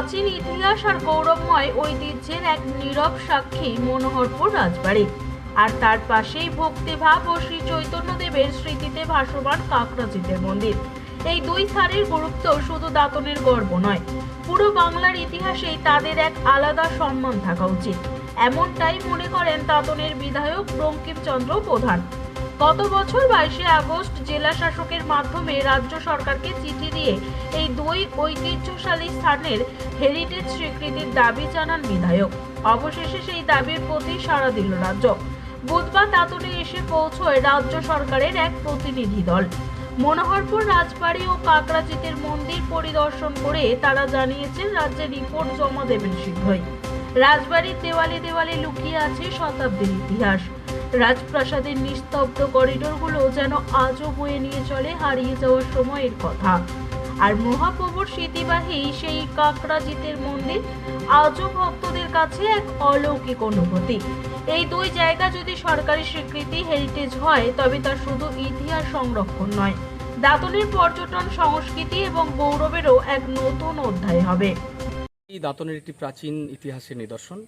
প্রাচীন ইতিহাস আর গৌরবময় ঐতিহ্যের এক নীরব সাক্ষী মনোহরপুর রাজবাড়ি। আর তার পাশেই ভক্তিভাব ও শ্রী চৈতন্যদেবের স্মৃতিতে ভাসমান কাকরাজিতের মন্দির। এই দুই স্থানের গুরুত্ব শুধু দাতনের গর্ব নয়, পুরো বাংলার ইতিহাসেই তাদের এক আলাদা সম্মান থাকা উচিত। এমনটাই মনে করেন দাতনের বিধায়ক বঙ্কিমচন্দ্র প্রধান। গত বছর বাইশে আগস্ট জেলা শাসকের মাধ্যমে রাজ্য সরকারকে চিঠি দিয়ে এই দুই ঐতিহ্যশালী স্থানের হেরিটেজ স্বীকৃতির দাবি জানান বিধায়ক। অবশেষে সেই দাবির প্রতি সাড়া দিল রাজ্য। বুধবার দাতনে এসে পৌঁছয় রাজ্য সরকারের এক প্রতিনিধি দল। মনোহরপুর, রাজবাড়ি ও কাকরাজিতের মন্দির পরিদর্শন করে তারা জানিয়েছেন, রাজ্যে রিপোর্ট জমা দেবেন শীঘ্রই। রাজবাড়ির দেওয়ালে দেওয়ালে লুকিয়ে আছে শতাব্দীর ইতিহাস। রাজপ্রাসাদের নিস্তব্ধ করিডোরগুলো যেন আজও বয়ে নিয়ে চলে হারিয়ে যাওয়ার সময়ের কথা। আর মহাপ্রভুর স্মৃতিবাহী সেই কাকরাজিতের মন্দির আজও ভক্তদের কাছে এক অলৌকিক অনুভূতি। এই দুই জায়গা যদি সরকারি স্বীকৃতি হেরিটেজ হয়, তবে তা শুধু ইতিহাস সংরক্ষণ নয়, দাতনের পর্যটন সংস্কৃতি এবং গৌরবেরও এক নতুন অধ্যায় হবে। এই দাঁতনের একটি প্রাচীন ইতিহাসের নিদর্শন।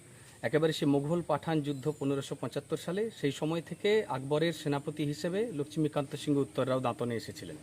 একেবারে সে মুঘল পাঠান যুদ্ধ পনেরোশো পঁচাত্তর সালে, সেই সময় থেকে আকবরের সেনাপতি হিসেবে লক্ষ্মীকান্ত সিংহ উত্তররাও দাঁতনে এসেছিলেন।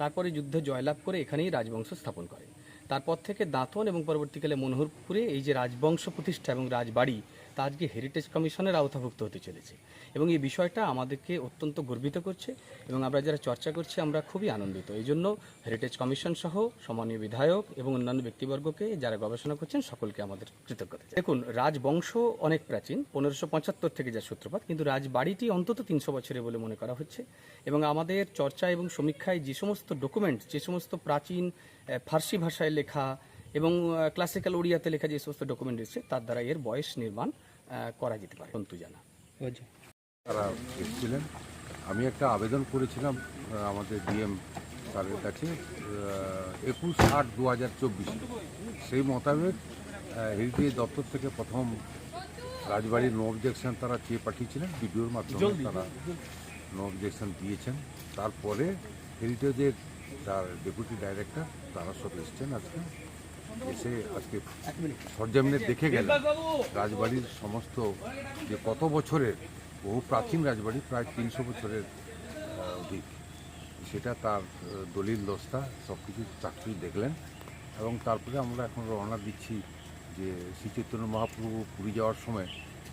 তারপরে যুদ্ধে জয়লাভ করে এখানেই রাজবংশ স্থাপন করে। তারপর থেকে দাঁতন এবং পরবর্তীকালে মনোহরপুরে এই যে রাজবংশ প্রতিষ্ঠা এবং রাজবাড়ি তা আজকে হেরিটেজ কমিশনের আওতাভুক্ত হতে চলেছে। এবং এই বিষয়টা আমাদেরকে অত্যন্ত গর্বিত করছে এবং আমরা যারা চর্চা করছি, আমরা খুবই আনন্দিত। এই জন্য হেরিটেজ কমিশন সহ সম্মানীয় বিধায়ক এবং অন্যান্য ব্যক্তিবর্গকে যারা গবেষণা করছেন, সকলকে আমাদের কৃতজ্ঞতা দেখুন, রাজবংশ অনেক প্রাচীন, পনেরোশো পঁচাত্তর থেকে যা সূত্রপাত, কিন্তু রাজবাড়িটি অন্তত তিনশো বছরে বলে মনে করা হচ্ছে। এবং আমাদের চর্চা এবং সমীক্ষায় যে সমস্ত ডকুমেন্ট যে সমস্ত প্রাচীন ফার্সি ভাষায় লেখা এবং ক্লাসিক্যাল ওড়িয়াতে লেখা যে সমস্ত ডকুমেন্ট রয়েছে তার দ্বারা এর বয়স নির্মাণ করা যেতে পারে। অন্তু জানা। তারা এসেছিলেন। আমি একটা আবেদন করেছিলাম আমাদের ডিএম স্যারের কাছে একুশ আট দু হাজার চব্বিশে। সেই মোতাবেক হেরিটেজ দপ্তর থেকে প্রথম রাজবাড়ির নো অবজেকশন তারা চেয়ে পাঠিয়েছিলেন। ভিডিওর মাধ্যমে তারা নো অবজেকশন দিয়েছেন। তারপরে হেরিটেজের তার ডেপুটি ডাইরেক্টর তারা সব এসছেন আজকে। এসে আজকে সরজমিনে দেখে গেলেন রাজবাড়ির সমস্ত যে কত বছরের বহু প্রাচীন রাজবাড়ি প্রায় তিনশো বছরের অধিক। সেটা তার দলিল দস্তা সব কিছু চাকরি দেখলেন। এবং তারপরে আমরা এখন রওনা দিচ্ছি যে শ্রী চৈতন্য মহাপ্রভু পুরী যাওয়ার সময়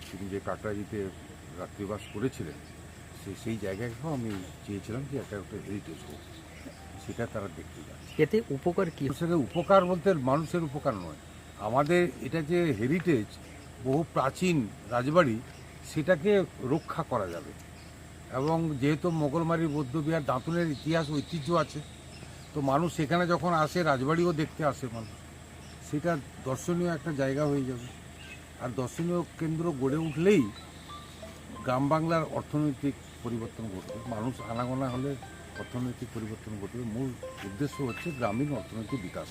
তিনি যে কাকরাজিতে রাত্রিবাস করেছিলেন সেই সেই জায়গাটাও আমি চেয়েছিলাম যে একটা একটা হেরিটেজ হোক। সেটা তারা দেখতে যায় এতে উপকার কি? মানুষের উপকার বলতে মানুষের উপকার নয়। আমাদের এটা যে হেরিটেজ বহু প্রাচীন রাজবাড়ি সেটাকে রক্ষা করা যাবে। এবং যেহেতু মোগলমারি বৌদ্ধবিহার দাঁতুনের ইতিহাস ঐতিহ্য আছে তো মানুষ সেখানে যখন আসে রাজবাড়িও দেখতে আসে মানুষ। সেটা দর্শনীয় একটা জায়গা হয়ে যাবে। আর দর্শনীয় কেন্দ্র গড়ে উঠলেই গ্রাম বাংলার অর্থনৈতিক পরিবর্তন ঘটবে। মানুষ আনাগোনা হলে অর্থনৈতিক পরিবর্তন ঘটবে। মূল উদ্দেশ্য হচ্ছে গ্রামীণ অর্থনৈতিক বিকাশ।